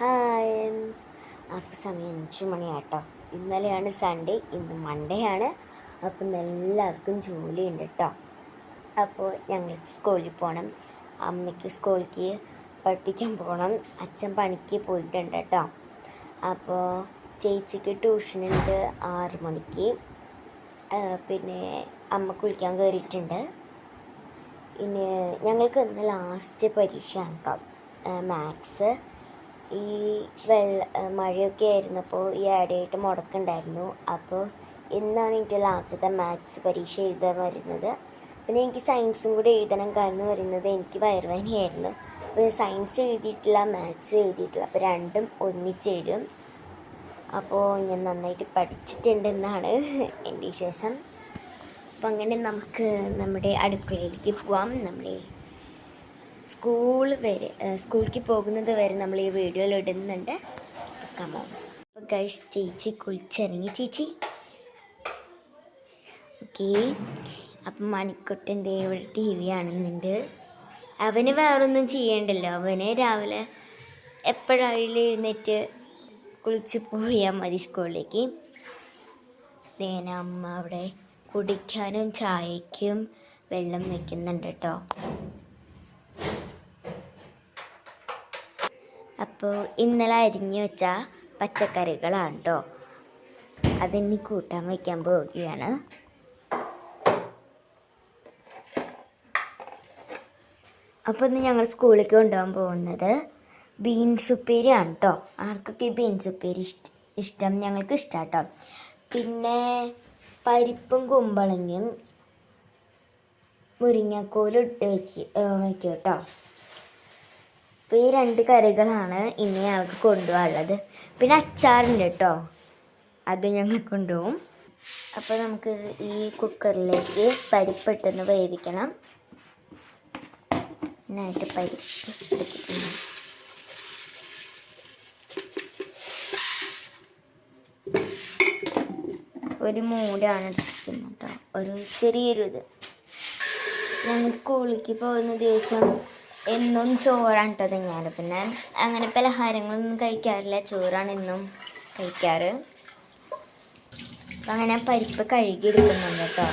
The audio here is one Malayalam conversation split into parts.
ഹായ് അപ്പോൾ സമയം അഞ്ച് മണിയാട്ടോ. ഇന്നലെയാണ് സൺഡേ ഇന്ന് മൺഡേ ആണ്. അപ്പം എല്ലാവർക്കും ജോലി ഉണ്ട് കേട്ടോ അപ്പോൾ ഞങ്ങൾ സ്കൂളിൽ പോകണം അമ്മയ്ക്ക് സ്കൂളിലേക്ക് പഠിപ്പിക്കാൻ പോകണം അച്ഛൻ പണിക്ക് പോയിട്ടുണ്ട് കേട്ടോ അപ്പോൾ ചേച്ചിക്ക് ട്യൂഷനുണ്ട് ആറ് മണിക്ക്. പിന്നെ അമ്മ കുളിക്കാൻ കയറിയിട്ടുണ്ട് പിന്നെ ഞങ്ങൾക്ക് ഇന്ന് ലാസ്റ്റ് പരീക്ഷയാണ് കേട്ടോ മാത്സ് ഈ വെള്ള മഴയൊക്കെ ആയിരുന്നപ്പോൾ ഈ ഇടയായിട്ട് മുടക്കുണ്ടായിരുന്നു. അപ്പോൾ ഇന്നാണ് എനിക്ക് ലാസ്റ്റത്തെ മാത്സ് പരീക്ഷ എഴുതാൻ വരുന്നത്. പിന്നെ എനിക്ക് സയൻസും കൂടി എഴുതണം കാരണം വരുന്നത് എനിക്ക് വയറുവേദനയായിരുന്നു. അപ്പോൾ സയൻസ് എഴുതിയിട്ടില്ല മാത്സ് എഴുതിയിട്ടില്ല. അപ്പോൾ രണ്ടും ഒന്നിച്ച് എഴുതും. അപ്പോൾ ഞാൻ നന്നായിട്ട് പഠിച്ചിട്ടുണ്ടെന്നാണ് എന്റെ വിശ്വാസം. അപ്പോൾ അങ്ങനെ നമുക്ക് നമ്മുടെ അടുക്കളയിലേക്ക് പോവാം. നമ്മുടെ സ്കൂൾ വരെ സ്കൂളിലേക്ക് പോകുന്നത് വരെ നമ്മൾ ഈ വീഡിയോയിൽ ഇടുന്നുണ്ട്. കമോ അപ്പോൾ ഗൈസ് ചേച്ചി കുളിച്ചിറങ്ങി. ചേച്ചി. ഓക്കെ അപ്പം മണിക്കുട്ടൻ ദേവൾ ടി വി ആണെന്നുണ്ട് അവന് വേറൊന്നും ചെയ്യണ്ടല്ലോ. അവന് രാവിലെ എപ്പോഴായാലും എഴുന്നേറ്റ് കുളിച്ച് പോയാൽ മതി സ്കൂളിലേക്ക്. അമ്മ അവിടെ കുടിക്കാനും ചായക്കും വെള്ളം വെക്കുന്നുണ്ട് കേട്ടോ. അപ്പോൾ ഇന്നലെ അരിഞ്ഞു വെച്ച പച്ചക്കറികളാണ് കേട്ടോ അതിനി കൂട്ടാൻ വയ്ക്കാൻ പോവുകയാണ്. അപ്പോൾ ഇന്ന് ഞങ്ങൾ സ്കൂളിലേക്ക് കൊണ്ടുപോകാൻ പോകുന്നത് ബീൻസ് ഉപ്പേരിയാണ് കേട്ടോ ആർക്കൊക്കെ ബീൻസ് ഉപ്പേരി ഇഷ്ട ഇഷ്ടം? ഞങ്ങൾക്ക് ഇഷ്ടമാണ് കേട്ടോ പിന്നെ പരിപ്പും കുമ്പളങ്ങയും മുരിങ്ങക്കോലും ഇട്ട് വെച്ച് വയ്ക്കും കേട്ടോ അപ്പോൾ ഈ രണ്ട് കറികളാണ് ഇനി ഞങ്ങൾക്ക് കൊണ്ടുപോകാനുള്ളത് പിന്നെ അച്ചാറുണ്ട് കേട്ടോ. അത് ഞങ്ങൾ കൊണ്ടുപോകും. അപ്പോൾ നമുക്ക് ഈ കുക്കറിലേക്ക് പരിപ്പ് ഇട്ടൊന്ന് വേവിക്കണം. നന്നായിട്ട് പരിപ്പ് എടുത്തിട്ടുണ്ട് ഒരു മൂടാണ് എടുത്തിരിക്കുന്നത് കേട്ടോ. ഒരു ചെറിയൊരു ഇത് ഞങ്ങൾ സ്കൂളിലേക്ക് പോകുന്ന ദിവസം എന്നും ചോറാണ് കേട്ടോ തിന്നാറ് പിന്നെ അങ്ങനെ പലഹാരങ്ങളൊന്നും കഴിക്കാറില്ല. ചോറാണ് എന്നും കഴിക്കാറ്. അങ്ങനെ പരിപ്പ് കഴുകി കേട്ടോ.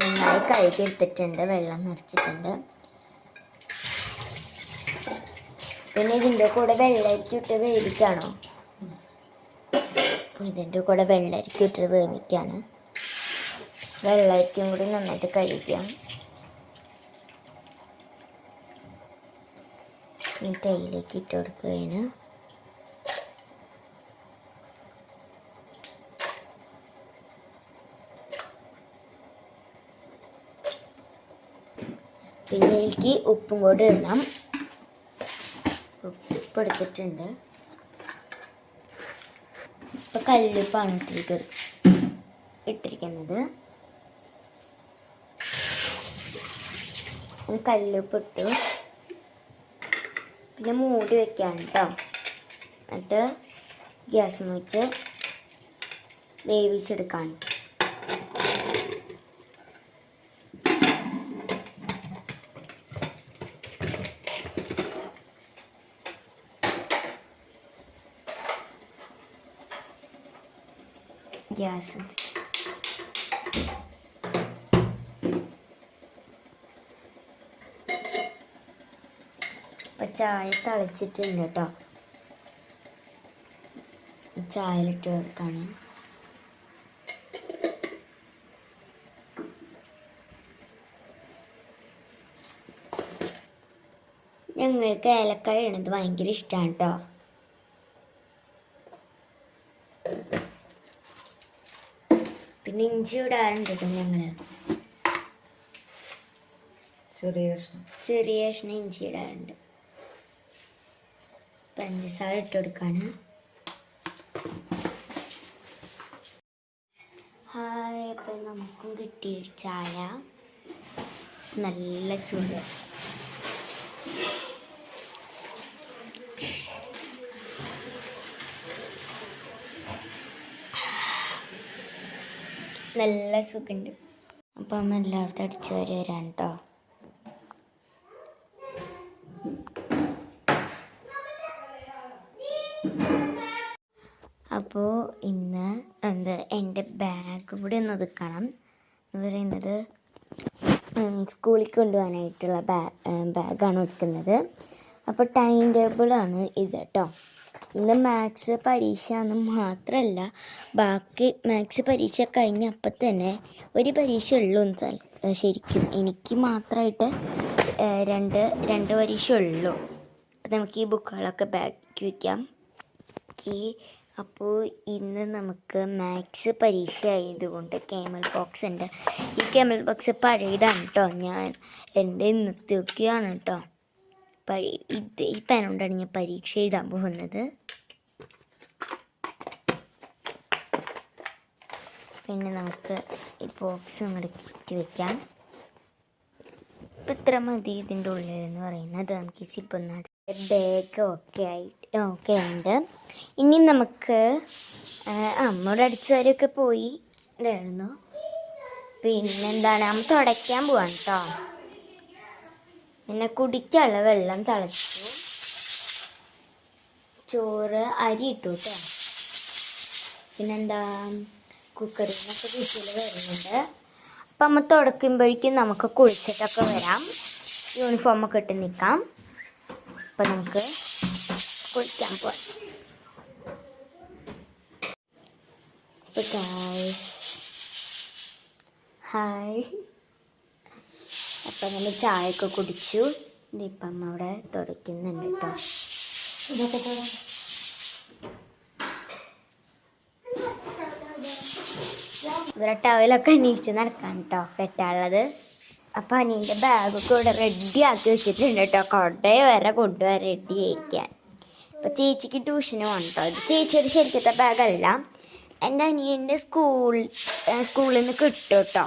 നന്നായി കഴുകി എടുത്തിട്ടുണ്ട് വെള്ളം നിറച്ചിട്ടുണ്ട്. പിന്നെ ഇതിന്റെ കൂടെ വെള്ളരിക്ക ഇട്ട് വേവിക്കാണോ? ഇതിന്റെ കൂടെ വെള്ളരിക്ക ഇട്ട് വേവിക്കാണ്. വെള്ളരിക്കും കൂടി നന്നായിട്ട് കഴിക്കാം എന്നിട്ട് ഇട്ട് കൊടുക്കുകയാണ്. പിന്നെ ഇതിലേക്ക് ഉപ്പും കൂടി ഇടണം. ഉപ്പ് എടുത്തിട്ടുണ്ട് ഇപ്പം കല്ലുപ്പാണ് ഇട്ടിരിക്ക ഇട്ടിരിക്കുന്നത്. കല്ലുപ്പ് ഇട്ടു പിന്നെ മൂടി വെക്കാണ് കേട്ടോ എന്നിട്ട് ഗ്യാസ് വെച്ച് വേവിച്ചെടുക്കാണ്. ഗ്യാസ് ഇപ്പം ചായ തളിച്ചിട്ടുണ്ട് കേട്ടോ. ചായയിലിട്ട് കൊടുക്കാണ്. ഞങ്ങൾക്ക് ഏലക്കായ ഇടുന്നത് ഭയങ്കര ഇഷ്ടമാണ് കേട്ടോ. പിന്നെ ഇഞ്ചി ഇടാറുണ്ട് കേട്ടോ ഞങ്ങൾ. ചെറിയ കഷ്ണം. ചെറിയ കഷ്ണം ഇഞ്ചി ഇടാറുണ്ട് പഞ്ചസാര ഇട്ട് കൊടുക്കാണ്. ഹായ് അപ്പം നമുക്കും കിട്ടി ചായ. നല്ല ചൂട്. നല്ല സുഖമുണ്ട് അപ്പം അമ്മ എല്ലായിടത്തും അടിച്ചു വരെ വരാൻ കേട്ടോ അപ്പോൾ ഇന്ന് എന്ത് എന്റെ ബാഗ് കൂടി ഒന്ന് ഒതുക്കണം. എന്ന് പറയുന്നത് സ്കൂളിൽ കൊണ്ടുപോകാനായിട്ടുള്ള ബാ ബാഗാണ് ഒതുക്കുന്നത്. അപ്പോൾ ടൈം ടേബിളാണ് ഇത് കേട്ടോ ഇന്ന് മാത്സ് പരീക്ഷ എന്ന് മാത്രമല്ല ബാക്കി മാത്സ് പരീക്ഷ കഴിഞ്ഞ അപ്പം തന്നെ ഒരു പരീക്ഷ ഉള്ളൂ എന്ന് ശരിക്കും എനിക്ക് മാത്രമായിട്ട് രണ്ട് രണ്ട് പരീക്ഷ ഉള്ളൂ. അപ്പം നമുക്ക് ഈ ബുക്കുകളൊക്കെ ബാക്കി വയ്ക്കാം അപ്പോൾ ഇന്ന് നമുക്ക് മാത്സ് പരീക്ഷ ആയതുകൊണ്ട് കേമൽ ബോക്സ് ഉണ്ട്. ഈ കേമൽ ബോക്സ് പഴയതാണ് കേട്ടോ ഞാൻ എന്റെ ഇന്നത്തെ ഒക്കെയാണ് കേട്ടോ പഴയ ഇത് ഈ പെൻ കൊണ്ടാണ് ഞാൻ പരീക്ഷ എഴുതാൻ പോകുന്നത്. പിന്നെ നമുക്ക് ഈ ബോക്സ് അങ്ങോട്ട് വെക്കാം. വയ്ക്കാം ഇപ്പം ഇത്ര മതി ഇതിന്റെ ഉള്ളിൽ എന്ന് പറയുന്നത്. നമുക്ക് ഈ സിപ്പ് ഒന്ന് ബാഗ് ഒക്കെ ആയിട്ട് ഓക്കെ ഉണ്ട്. ഇനി നമുക്ക് അമ്മയുടെ അടിച്ചു വരെയൊക്കെ പോയി ഉണ്ടായിരുന്നു പിന്നെന്താണ് അമ്മ തുടയ്ക്കാൻ പോവാണ് കേട്ടോ പിന്നെ കുടിക്കാനുള്ള വെള്ളം തിളച്ചു. ചോറ് അരി ഇട്ടു കേട്ടോ പിന്നെന്താ കുക്കറിൽ നിന്നൊക്കെ വിസിൽ വരുന്നുണ്ട്. അപ്പം നമ്മൾ തുടക്കുമ്പോഴേക്കും നമുക്ക് കുളിച്ചിട്ടൊക്കെ വരാം. യൂണിഫോമൊക്കെ ഇട്ട് നിൽക്കാം അപ്പം നമുക്ക് കുളിക്കാൻ പോവാം. അപ്പോൾ ഹായ് അപ്പം നമ്മൾ ചായയൊക്കെ കുടിച്ചു. ഇതിപ്പം അവിടെ തുടയ്ക്കുന്നുണ്ട് കേട്ടോ. ഇവിടെ ടവലൊക്കെ എണീച്ച് നടക്കാൻ കേട്ടോ കെട്ടാനുള്ളത്. അപ്പം അനീന്റെ ബാഗൊക്കെ ഇവിടെ റെഡി ആക്കി വെച്ചിട്ടുണ്ട് കേട്ടോ. കൊടേ വരെ കൊണ്ടുവരാൻ റെഡി ആയിരിക്കാൻ. ഇപ്പം ചേച്ചിക്ക് ട്യൂഷന് പോകണം കേട്ടോ. ഇത് ശരിക്കത്തെ ബാഗല്ല എന്റെ അനിയന്റെ സ്കൂൾ സ്കൂളിൽ നിന്ന് കിട്ടും കേട്ടോ.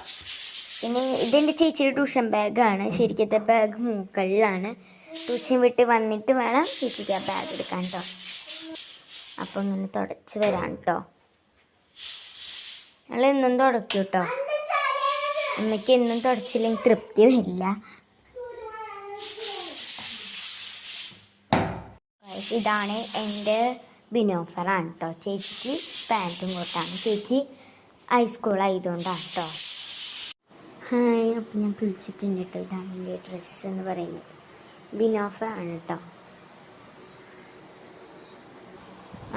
പിന്നെ ഇതെന്റെ ചേച്ചിയുടെ ട്യൂഷൻ ബാഗാണ്. ശരിക്കത്തെ ബാഗ് മൂക്കളിലാണ് ട്യൂഷൻ വിട്ട് വന്നിട്ട് വേണം ചേച്ചിക്ക് ആ ബാഗ് എടുക്കാൻ കേട്ടോ അപ്പം ഇങ്ങനെ തുടച്ച് വരാൻ കേട്ടോ ഞങ്ങൾ എന്നും തുടക്കും കേട്ടോ അമ്മയ്ക്ക് എന്നും തുടച്ചില്ലെങ്കിൽ തൃപ്തി വരില്ല. ഇതാണ് എന്റെ ബിനോഫറാണ് കേട്ടോ ചേച്ചിക്ക് പാന്റും കൂട്ടാണ്. ചേച്ചി ഹൈസ്കൂളായതുകൊണ്ടാണ് കേട്ടോ ഹായ് അപ്പം ഞാൻ കുളിച്ചിട്ടുണ്ട് കേട്ടോ ഇതാണ് എന്റെ ഡ്രസ്സ് എന്ന് പറയുന്നത് ആണ് കേട്ടോ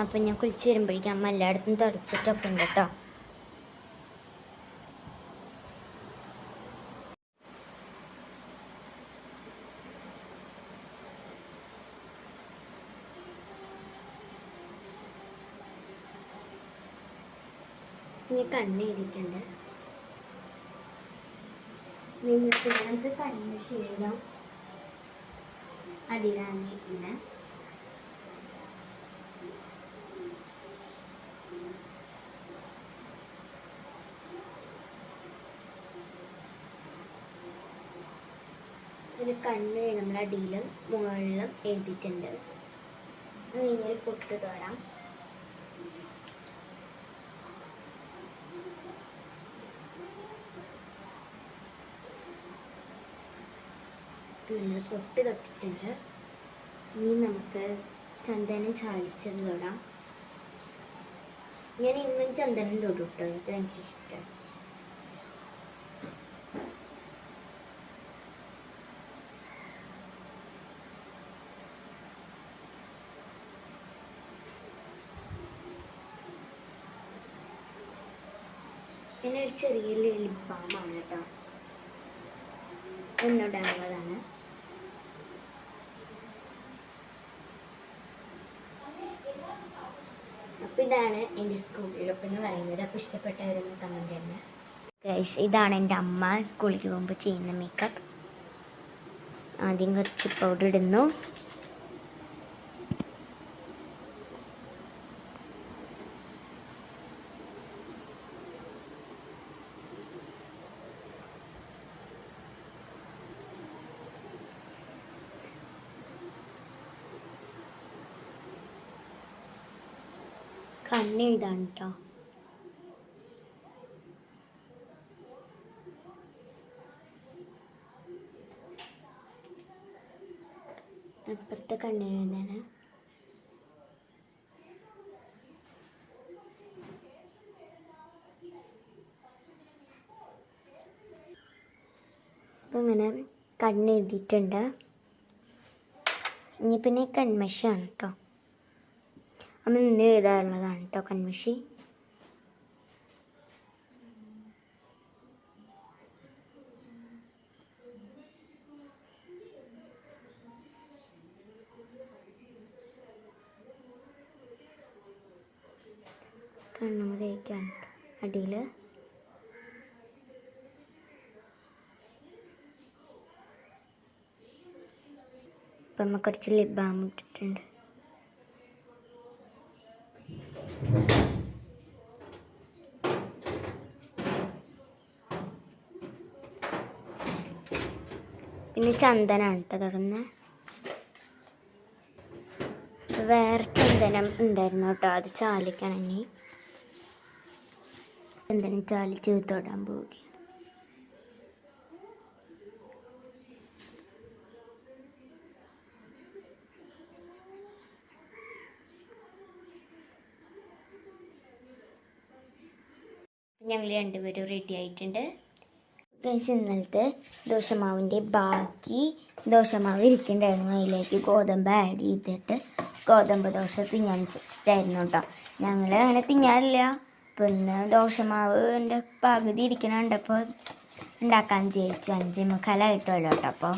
അപ്പം ഞാൻ കുളിച്ച് വരുമ്പോഴേക്കും അമ്മ എല്ലായിടത്തും തുടച്ചിട്ടൊക്കെ ഉണ്ട് കേട്ടോ ഇനി കണ്ണ് നിങ്ങൾക്ക് തന്നെ ശീലം അടിയിലാങ്ങിയിട്ടുണ്ട് ഒരു കണ്ണ് നമ്മുടെ അടിയിലും മുകളിലും എഴുതിയിട്ടുണ്ട് പൊട്ടു പൊട്ട് തോരാം പിന്നെ പൊട്ട് തൊട്ടിട്ടുണ്ട്. ഇനി നമുക്ക് ചന്ദനം ചാലിച്ചത് തൊടാം. ഞാൻ ഇന്നും ചന്ദനം തൊടും കേട്ടോ എനിക്ക് ഭയങ്കര ഇഷ്ടമാണ് പിന്നെ ഒരു ചെറിയ ലിപ് ബാമാണ് കേട്ടോ ഒന്നിടാനുള്ളതാണ് അപ്പോൾ ഇതാണ് എന്റെ സ്കൂൾ ലുക്ക് എന്ന് പറയുന്നത്. അപ്പോൾ ഇഷ്ടപ്പെട്ടവരൊന്ന് കമന്റ് തന്നെ ഗൈസ് ഇതാണ് എന്റെ അമ്മ സ്കൂളിലേക്ക് പോകുമ്പോൾ ചെയ്യുന്ന മേക്കപ്പ് ആദ്യം കുറച്ച് പൗഡർ ഇടുന്നു. ഇതാണ് കേട്ടോ അപ്പുറത്തെ കണ്ണുവേദന അപ്പൊ അങ്ങനെ കണ്ണെഴുതിയിട്ടുണ്ട്. ഇനി പിന്നെ കൺമഷാണ് കേട്ടോ അമ്മ നിന്ന് എഴുതാറുള്ളതാണ് കേട്ടോ കൺമിഷി കണ്ണുമ്മ തേക്കാണ് അടിയിൽ ഇപ്പം നമുക്ക് കുറച്ച് ഇട്ടിട്ടുണ്ട്. പിന്നെ ചന്ദനാണ് കേട്ടോ തുടർന്ന് വേറെ ചന്ദനം ഉണ്ടായിരുന്നു കേട്ടോ അത് ചാലിക്കണം ഇനി ചന്ദനം ചാലി തൊടാൻ പോവുക ഞങ്ങൾ രണ്ടുപേരും റെഡി ആയിട്ടുണ്ട്. ഗൈസ് ഇന്നലത്തെ ദോശമാവിന്റെ ബാക്കി ദോശമാവ് ഇരിക്കണ്ടായിരുന്നു. അതിലേക്ക് ഗോതമ്പ് ആഡ് ചെയ്തിട്ട് ഗോതമ്പ് ദോശ തിന്നാൻ വെച്ചിട്ടായിരുന്നു കേട്ടോ. ഞങ്ങൾ അങ്ങനെ തിന്നാറില്ല. പിന്നെ ദോശമാവിന്റെ പകുതി ഇരിക്കണ കണ്ടപ്പോൾ ഉണ്ടാക്കാൻ വിചാരിച്ചു. അഞ്ച് മുക്കാലായിട്ടുള്ളൂ കേട്ടോ. അപ്പോൾ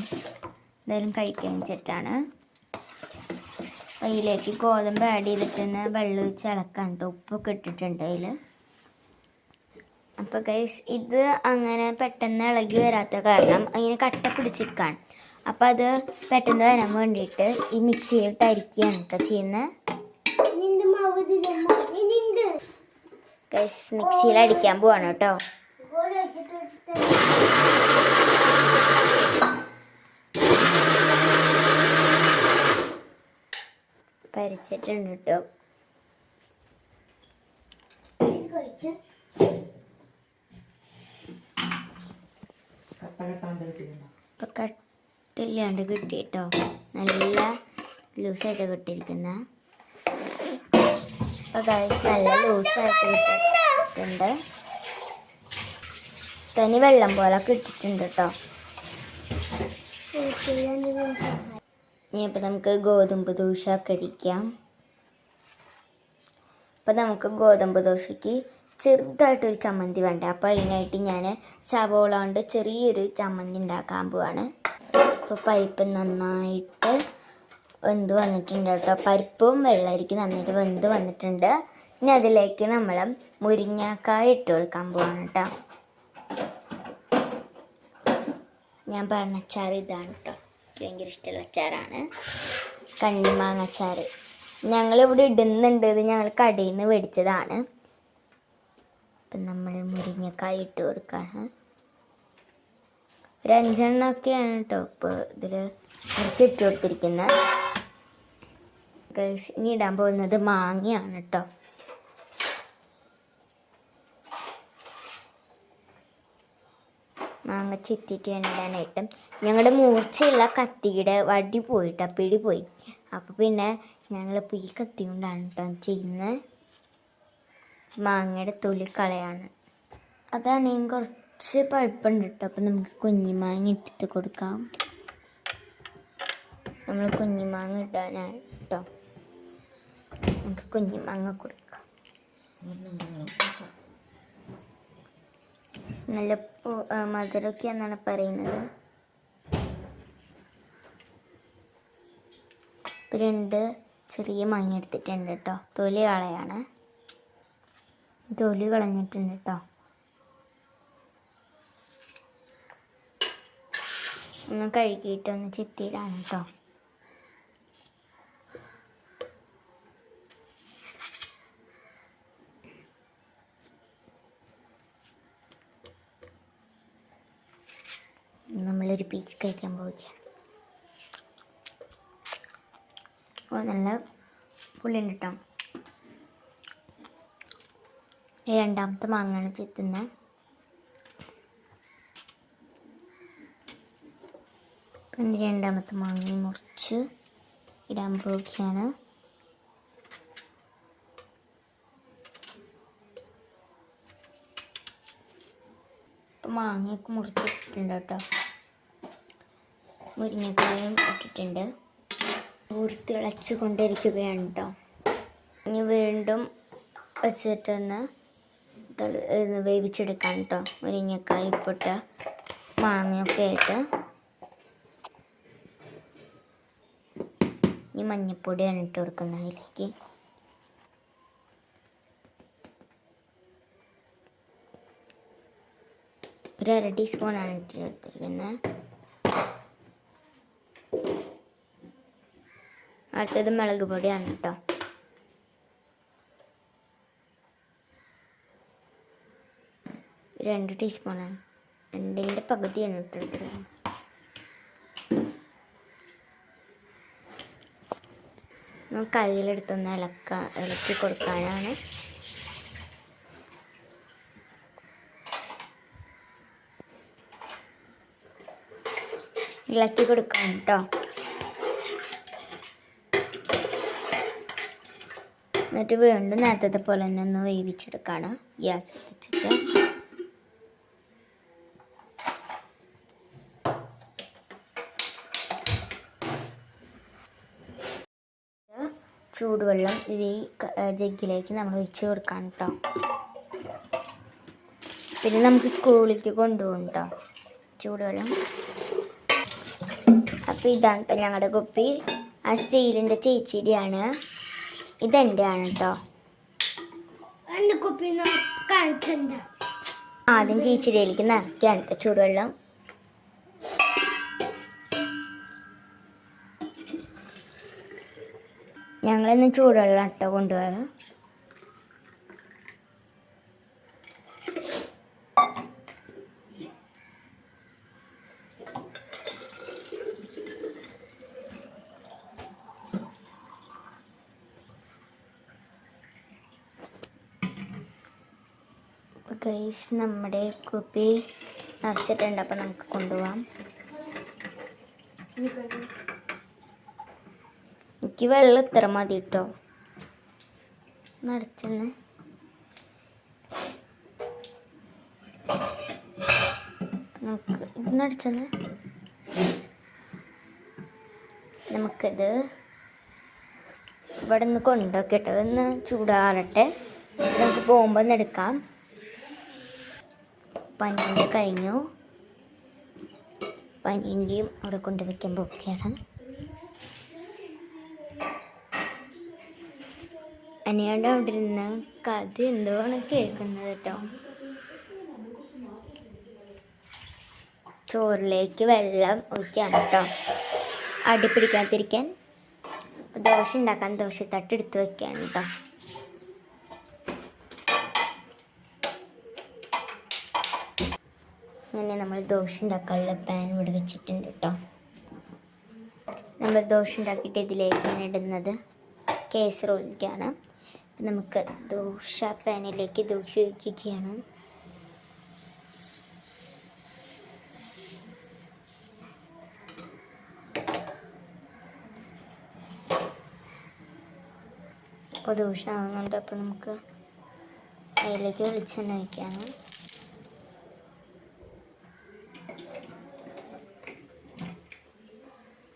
എന്തായാലും കഴിക്കാൻ വെച്ചിട്ടാണ്. അതിലേക്ക് ഗോതമ്പ് ആഡ് ചെയ്തിട്ട് തന്നെ വെള്ളം ഒഴിച്ച് ഇളക്കാൻ കേട്ടോ. ഉപ്പൊക്കെ ഇട്ടിട്ടുണ്ട് അതിൽ അപ്പോൾ ഗൈസ് ഇത് അങ്ങനെ പെട്ടെന്ന് ഇളകി വരാത്ത കാരണം അങ്ങനെ കട്ട പിടിച്ചിരിക്കാണ്. അപ്പോൾ അത് പെട്ടെന്ന് വരാൻ വേണ്ടിയിട്ട് ഈ മിക്സിയിലിട്ട് അരിക്കുകയാണ് കേട്ടോ ചെയ്യുന്നത് ഗൈസ് മിക്സിയിൽ അടിക്കാൻ പോവാണ് കേട്ടോ പരിച്ചിട്ടുണ്ട് കേട്ടോ കട്ട കെട്ടാണ്ട് കിട്ടിയിട്ടുണ്ടോ ഇപ്പം കട്ടില്ലാണ്ട് കിട്ടിട്ടോ. നല്ല ലൂസായിട്ട് കിട്ടിയിരിക്കുന്ന. അപ്പോൾ കഴിച്ച് നല്ല ലൂസായിട്ട് കിട്ടിയിട്ടുണ്ട്. തനി വെള്ളം പോലെ കിട്ടിയിട്ടുണ്ട് കേട്ടോ ഇനിയിപ്പോൾ നമുക്ക് ഗോതമ്പ് ദോശ കഴിക്കാം അപ്പോൾ നമുക്ക് ഗോതമ്പ് ദോശയ്ക്ക് ചെറുതായിട്ടൊരു ചമ്മന്തി വേണ്ട? അപ്പോൾ അതിനായിട്ട് ഞാൻ സവോള കൊണ്ട് ചെറിയൊരു ചമ്മന്തി ഉണ്ടാക്കാൻ പോവാണ്. അപ്പോൾ പരിപ്പ് നന്നായിട്ട് വെന്ത് വന്നിട്ടുണ്ട് കേട്ടോ. പരിപ്പും വെള്ളരിക്ക് നന്നായിട്ട് വെന്ത് വന്നിട്ടുണ്ട്. ഇനി അതിലേക്ക് നമ്മൾ മുരിങ്ങക്കായ ഇട്ട് കൊടുക്കാൻ പോവാണ് കേട്ടോ. ഞാൻ പറഞ്ഞ അച്ചാർ ഇതാണ് കേട്ടോ. ഭയങ്കര ഇഷ്ടമുള്ള അച്ചാറാണ്. കണ്ണിമാങ്ങ അച്ചാർ ഞങ്ങളിവിടെ ഇടുന്നുണ്ട്. ഇത് ഞങ്ങൾ കടയിൽ നിന്ന് മേടിച്ചതാണ്. അപ്പം നമ്മൾ മുരിങ്ങക്കായ ഇട്ട് കൊടുക്കാണ്. ഒരു അഞ്ചെണ്ണമൊക്കെയാണ് കേട്ടോ ഇപ്പോൾ ഇതിൽ കുറച്ച് ഇട്ട് കൊടുത്തിരിക്കുന്നത്. ഇനി ഇടാൻ പോകുന്നത് മാങ്ങയാണ് കേട്ടോ. മാങ്ങ ചെത്തിയിട്ട് വേണ്ടിടാനായിട്ട് ഞങ്ങളുടെ മൂർച്ചയുള്ള കത്തിയുടെ വടി പോയിട്ട് പിടി പോയി. അപ്പോൾ പിന്നെ ഞങ്ങളിപ്പോൾ ഈ കത്തി കൊണ്ടാണ് കേട്ടോ ചെയ്യുന്നത്. മാങ്ങയുടെ തൊലി കളയാണ് അതാണെങ്കിൽ കുറച്ച് പഴുപ്പുണ്ട് കേട്ടോ അപ്പം നമുക്ക് കുഞ്ഞിമാങ്ങ ഇട്ടിട്ട് കൊടുക്കാം. നമ്മൾ കുഞ്ഞിമാങ്ങ ഇടാനാണ് കേട്ടോ നമുക്ക് കുഞ്ഞിമാങ്ങ കൊടുക്കാം. നല്ല മധുരമൊക്കെ എന്നാണ് പറയുന്നത്. രണ്ട് ചെറിയ മാങ്ങ എടുത്തിട്ടുണ്ട് കേട്ടോ തൊലി കളയാണ്. തൊലി കളഞ്ഞിട്ടുണ്ട് കേട്ടോ ഒന്ന് കഴുകിയിട്ട് ഒന്ന് ചെത്തിയിടാണ് കേട്ടോ നമ്മളൊരു പീസ് കഴിക്കാൻ പോവുകയാണ്. അപ്പോൾ നല്ല പുള്ളിന്റെ കേട്ടോ ഈ രണ്ടാമത്തെ മാങ്ങയാണ് ചെത്തുന്നത് പിന്നെ രണ്ടാമത്തെ മാങ്ങ മുറിച്ച് ഇടാൻ പോവുകയാണ്. മാങ്ങയൊക്കെ മുറിച്ചിട്ടുണ്ട് കേട്ടോ. മുരിങ്ങക്കായും ഇട്ടിട്ടുണ്ട്. ഊർത്തിളച്ച് കൊണ്ടിരിക്കുകയാണ് കേട്ടോ. ഇനി വീണ്ടും വെച്ചിട്ടൊന്ന് വേവിച്ചെടുക്കാം കേട്ടോ മുരിങ്ങക്കായ ഉപ്പിട്ട് മാങ്ങയൊക്കെ ആയിട്ട് ഇനി മഞ്ഞപ്പൊടിയാണ് ഇട്ട് കൊടുക്കുന്നത് അതിലേക്ക്. ഒരു അര ടീസ്പൂണാണ് ഇട്ട് കൊടുത്തിരിക്കുന്നത്. അടുത്തത് മുളക് പൊടിയാണ് കേട്ടോ രണ്ട് ടീസ്പൂണാണ്. രണ്ടിന്റെ പകുതിയാണ് നമുക്ക് കയ്യിലെടുത്തൊന്ന് ഇളക്ക ഇളക്കി കൊടുക്കാനാണ്. ഇളക്കി കൊടുക്കാം കേട്ടോ. എന്നിട്ട് വീണ്ടും നേരത്തെ പോലെ തന്നെ ഒന്ന് വേവിച്ചെടുക്കാണ്. ഗ്യാസ് വെച്ചിട്ട് ചൂടുവെള്ളം ഇത് ഈ ജഗ്ഗിലേക്ക് നമ്മൾ ഒഴിച്ച് കൊടുക്കാം കേട്ടോ പിന്നെ നമുക്ക് സ്കൂളിലേക്ക് കൊണ്ടുപോകും കേട്ടോ ചൂടുവെള്ളം. അപ്പോൾ ഇതാണ് കേട്ടോ ഞങ്ങളുടെ കുപ്പി. ആ സ്റ്റീലിന്റെ ചേച്ചിയുടെയാണ്. ഇതെന്റെ ആണ് കേട്ടോ ആദ്യം ചേച്ചിയുടെയിലേക്ക് നിറയ്ക്കാണ് കേട്ടോ ചൂടുവെള്ളം. ഞങ്ങളിന്ന് ചൂടുവെള്ളം കേട്ടോ കൊണ്ടുപോയത്. ഗൈസ് നമ്മുടെ കുപ്പി നിറച്ചിട്ടുണ്ട്. അപ്പം നമുക്ക് കൊണ്ടുപോകാം എനിക്ക് വെള്ളം ഇത്ര മതി കേട്ടോ നടച്ചെന്ന് നമുക്ക് ഇത് നടച്ചെന്ന് നമുക്കിത് ഇവിടെ നിന്ന് കൊണ്ടുവയ്ക്കട്ടെ ഒന്ന് ചൂടാറട്ടെ. നമുക്ക് പോകുമ്പോൾ ഒന്ന് എടുക്കാം. പനീന്റെ കഴിഞ്ഞു. പനീന്റെയും അവിടെ കൊണ്ടുവയ്ക്കാൻ പോവുകയാണ് അനിയാണ്ട് അവിടെ ഇരുന്ന് കഥ എന്തുവാണ് കേൾക്കുന്നത് കേട്ടോ. ചോറിലേക്ക് വെള്ളം ഒഴിക്കാണ് കേട്ടോ. അടി പിടിക്കാതിരിക്കാൻ ദോശ ഉണ്ടാക്കാൻ ദോശ തട്ട് എടുത്ത് വെക്കുകയാണ് കേട്ടോ. അങ്ങനെ നമ്മൾ ദോശ ഉണ്ടാക്കാനുള്ള പാൻ ഇവിടെ വെച്ചിട്ടുണ്ട് കേട്ടോ. നമ്മൾ ദോശ ഉണ്ടാക്കിയിട്ട് ഇതിലേക്ക് ഇടുന്നത് കേസറോലിക്കാണ് നമുക്ക് ദോശ പാനിലേക്ക് ദോശ ഒഴിക്കുകയാണ്. അപ്പോൾ ദോശ ആവുന്നുണ്ട്. അപ്പോൾ നമുക്ക് അതിലേക്ക് വെളിച്ചെണ്ണ ഒഴിക്കാണ്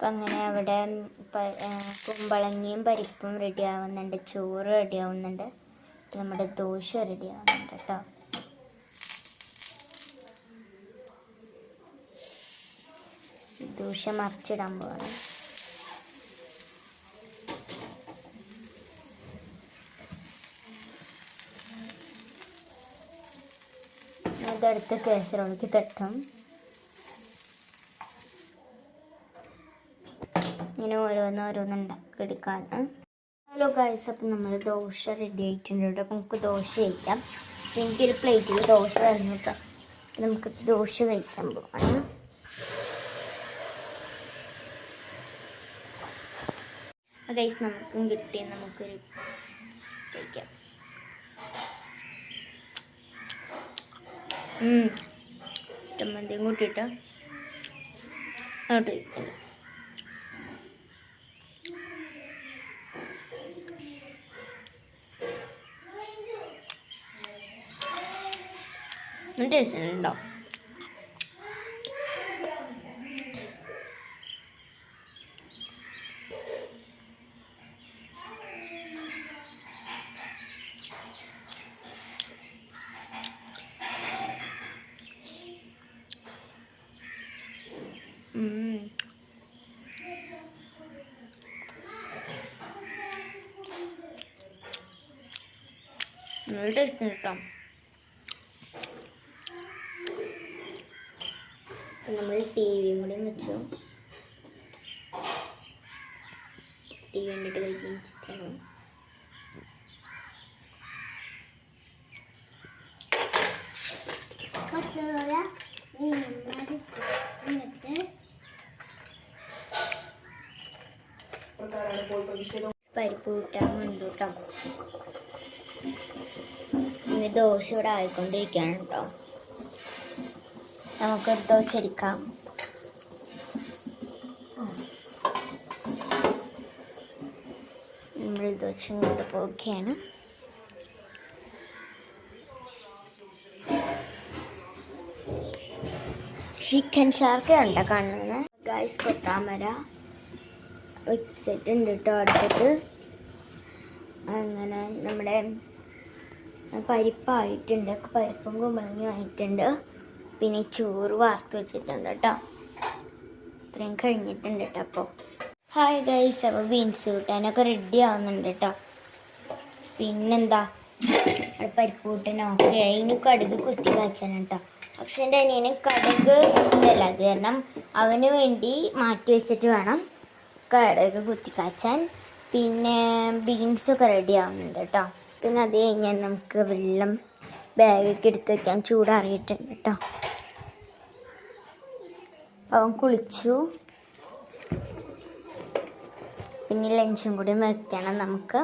അപ്പം അങ്ങനെ അവിടെ കുമ്പളങ്ങിയും പരിപ്പും റെഡി ആവുന്നുണ്ട് ചോറ് റെഡി ആവുന്നുണ്ട് നമ്മുടെ ദോശ റെഡി ആവുന്നുണ്ട് കേട്ടോ ദോശ മറിച്ചിടാൻ പോവാണ്. അതെടുത്ത് കേസറോളിക്ക് തട്ടും. ഇങ്ങനെ ഓരോന്നോരോന്നുണ്ടാക്കി എടുക്കാണ് ഹലോ ഗായ്സ് അപ്പം നമ്മൾ ദോശ റെഡി ആയിട്ടുണ്ട്. കേട്ടോ അപ്പം നമുക്ക് ദോശ കഴിക്കാം. എനിക്കൊരു പ്ലേറ്റിൽ ദോശ തരുന്നു കേട്ടോ നമുക്ക് ദോശ കഴിക്കാൻ പോവാണ്. ഗൈസ് നമുക്കും കിട്ടി നമുക്കൊരു കഴിക്കാം. ചമ്മന്തിയും കൂട്ടിയിട്ട്. ടേസ്റ്റ് ടേസ്റ്റ് ഉണ്ടോ ടേസ്റ്റ് കേട്ടോ നമ്മൾ ടി വിയും കൂടി വെച്ചു ടി വി കണ്ടിട്ട് കഴിക്കാൻ ചിക്കനും പരിപ്പ് കൂട്ടാൻ മുൻപൂട്ടാം ഇനി ദോശ ഇവിടെ ആയിക്കൊണ്ടിരിക്കുകയാണ് കേട്ടോ. നമുക്കൊരു ദോശ എടുക്കാം. നമ്മൾ ദോശ കൊണ്ട് പോവുകയാണ്. ചിക്കൻ ഷാർക്ക് ഉണ്ടോ കാണുന്നത്? ഗൈസ് കൊത്താമര. വെച്ചിട്ടുണ്ട് കേട്ടോ അടുത്തത്. അങ്ങനെ നമ്മുടെ പരിപ്പായിട്ടുണ്ട് പരിപ്പും കുമ്പളങ്ങയും ആയിട്ടുണ്ട്. പിന്നെ ചോറ് വാർത്ത് വെച്ചിട്ടുണ്ട് കേട്ടോ. ഇത്രയും കഴിഞ്ഞിട്ടുണ്ട് കേട്ടോ അപ്പോൾ ഹായ് ഗൈസ് അപ്പോൾ ബീൻസ് കൂട്ടാനൊക്കെ റെഡി ആവുന്നുണ്ട് കേട്ടോ. പിന്നെന്താ? പരിപ്പ് കൂട്ടാനൊക്കെ അതിന് കടുക് കുത്തി കാച്ചാണ് കേട്ടോ. പക്ഷെ എന്റെ അനിയന് കടുക് ഇതല്ല അത് കാരണം അവന് വേണ്ടി മാറ്റി വെച്ചിട്ട് വേണം. കടുക് കുത്തിക്കാച്ചാൻ പിന്നെ ബീൻസൊക്കെ റെഡി ആവുന്നുണ്ട് കേട്ടോ. പിന്നെ അത് കഴിഞ്ഞാൽ നമുക്ക് വെള്ളം ബാഗൊക്കെ എടുത്ത് വയ്ക്കാൻ ചൂടാറിയിട്ടുണ്ട് കേട്ടോ. അവൻ കുളിച്ചു. പിന്നെ ലഞ്ചും കൂടി വെക്കണം നമുക്ക്.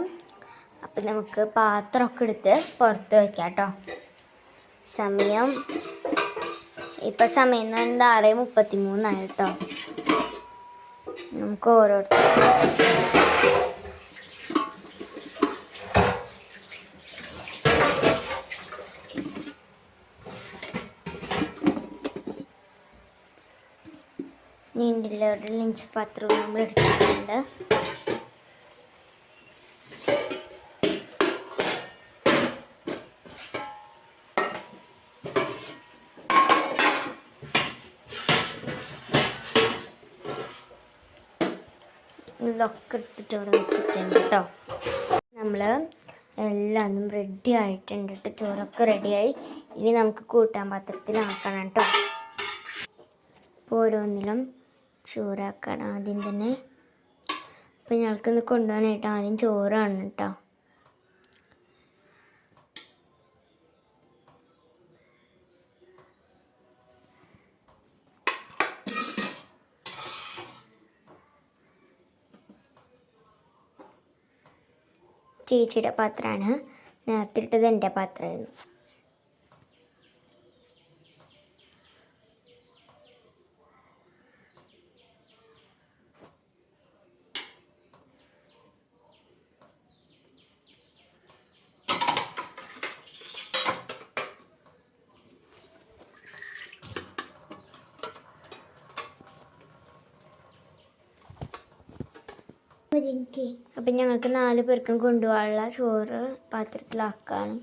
അപ്പം നമുക്ക് പാത്രമൊക്കെ എടുത്ത് പുറത്ത് വയ്ക്കാം കേട്ടോ. സമയം ഇപ്പം സമയം എന്ന് പറയുന്നത് ആറ് മുപ്പത്തി മൂന്നായി കേട്ടോ. നമുക്ക് ഓരോരുത്തർ. നീണ്ടില്ലോടെ ലഞ്ച് പാത്രവും നമ്മൾ എടുത്തിട്ടുണ്ട് ഇതൊക്കെ എടുത്തിട്ട് ഇവിടെ വെച്ചിട്ടുണ്ട് കേട്ടോ നമ്മൾ എല്ലാം റെഡി ആയിട്ടുണ്ട് കേട്ടോ ചോറൊക്കെ റെഡിയായി ഇനി നമുക്ക് കൂട്ടാൻ പാത്രത്തിലാക്കണം കേട്ടോ അപ്പോൾ ഓരോന്നിലും ചോറാക്കണം. ആദ്യം തന്നെ അപ്പോൾ ഞങ്ങൾക്കൊന്ന് കൊണ്ടുപോകാനായിട്ട് ആദ്യം ചോറാണ് കേട്ടോ ചേച്ചിയുടെ പാത്രമാണ്. നേരത്തെ ഇട്ടത് എന്റെ പാത്രമായിരുന്നു അപ്പം ഞങ്ങൾക്ക് നാല് പേർക്കും കൊണ്ടുപോകാനുള്ള ചോറ് പാത്രത്തിലാക്കാണ്.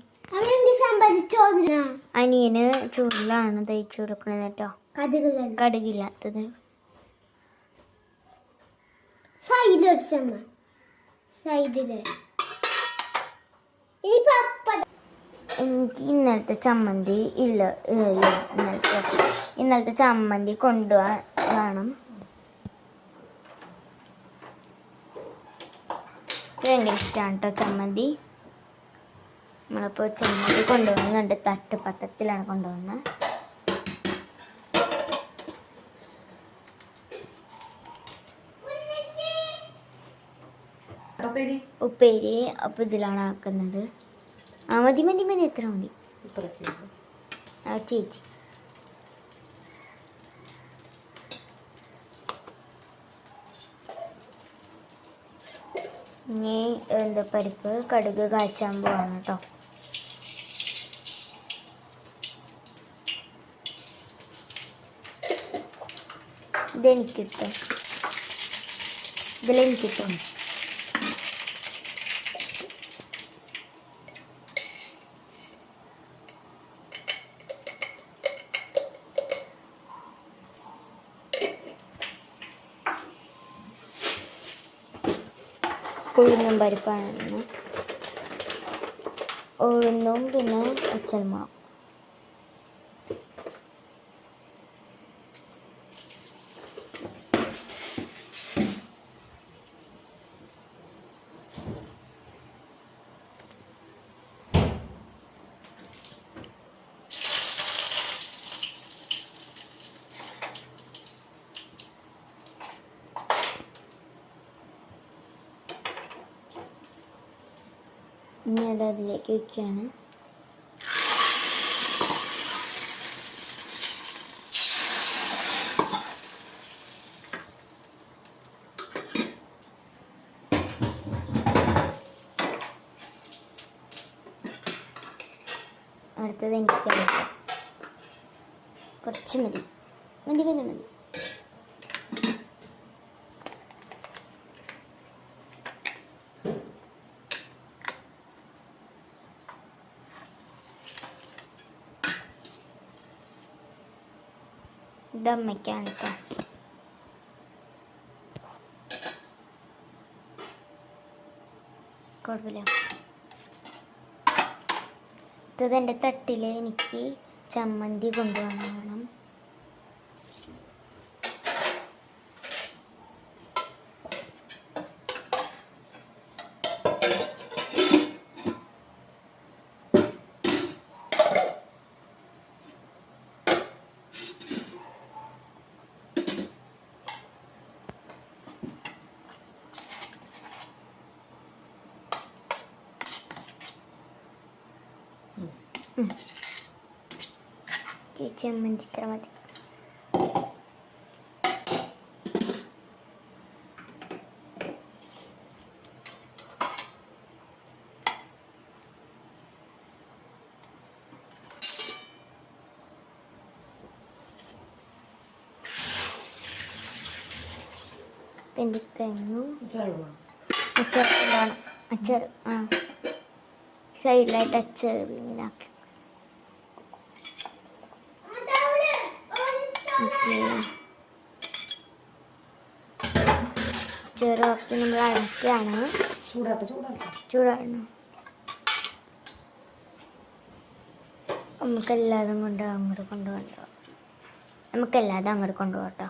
അനിയന് ചോറിലാണ് തയ്ച്ചു കൊടുക്കണത് കേട്ടോ. കടുകില്ലാത്തത്. എനിക്ക് ഇന്നലത്തെ ചമ്മന്തി ഇല്ല ഇല്ല, ഇന്നലത്തെ ഇന്നലത്തെ ചമ്മന്തി കൊണ്ടുപോകാൻ വേണം. എനിക്ക് ഭയങ്കര ഇഷ്ടമാണ് കേട്ടോ ചമ്മന്തി. നമ്മളിപ്പോൾ ചമ്മന്തി കൊണ്ടുപോകുന്നുണ്ട് തട്ട് പത്രത്തിലാണ് കൊണ്ടുപോകുന്നത് ഉപ്പേരി അപ്പോൾ ഇതിലാണ് ആക്കുന്നത്. ആ മതി മതി മതി. എത്ര മതി? ചേച്ചി. ഇനി എന്താ പരിപ്പ് കടുക് കാച്ചാൻ പോവാണ് കേട്ടോ ഇതെനിക്കിട്ടും ഇതിലെനിക്കിട്ടും ഉഴുന്നും പരിപ്പാണ്. ഉഴുന്നും പിന്നെ പച്ചൽമുളകും ഇനി അത് അതിലേക്ക് വയ്ക്കുകയാണ് അടുത്തത് എനിക്ക് കഴിക്കാം കുറച്ച് മതി മതി മതി മതി അമ്മയ്ക്കാണ് കേട്ടോ കുഴപ്പമില്ല. ഇത് എന്റെ തട്ടിൽ എനിക്ക് ചമ്മന്തി കൊണ്ടുവന്നു ഈ ചമ്മന്തി ഇത്ര മതി അച്ചാർ അച്ചാർ ആ സൈഡിലായിട്ട് അച്ചാർ ഇങ്ങനെ ആക്കി ഓക്കേ. അച്ചാറാക്കി ചൂടാട്ടെ ചൂടാട്ടെ ചൂടാണ്. നമുക്കെല്ലാതും കൊണ്ട് അങ്ങോട്ട് കൊണ്ടുപോകണ്ടോ. നമുക്കെല്ലാതും അങ്ങോട്ട് കൊണ്ടുപോകട്ടോ.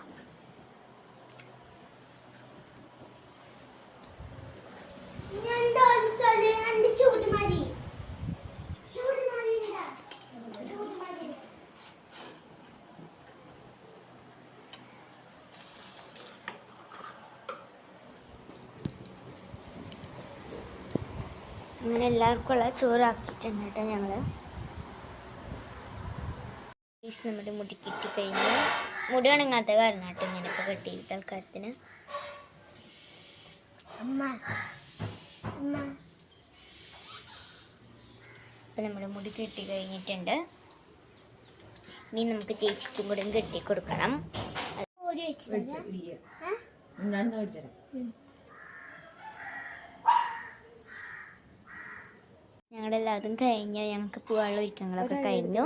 അങ്ങനെ എല്ലാവർക്കും ഉള്ള ചോറാക്കിയിട്ടുണ്ട് കേട്ടോ ഞങ്ങൾ നമ്മുടെ മുടി കിട്ടി കഴിഞ്ഞു മുടി ഉണങ്ങാത്ത കാരണം കേട്ടോ ഇങ്ങനെയൊക്കെ കെട്ടി തൽക്കാലത്തിന് അമ്മ അപ്പം നമ്മുടെ മുടി കെട്ടി കഴിഞ്ഞിട്ടുണ്ട്. ഇനി നമുക്ക് ചേച്ചിക്കും കൂടെ കെട്ടി കൊടുക്കണം. വെളിച്ച ഇല്ല. ഉണ്ടാകുന്ന വെളിച്ചരം ഞങ്ങളെല്ലാതും കഴിഞ്ഞു ഞങ്ങൾക്ക് പോകാനുള്ള ഒരുക്കങ്ങളൊക്കെ കഴിഞ്ഞു.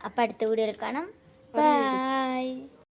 അപ്പം അടുത്ത വീഡിയോയിൽ കാണാം. ബൈ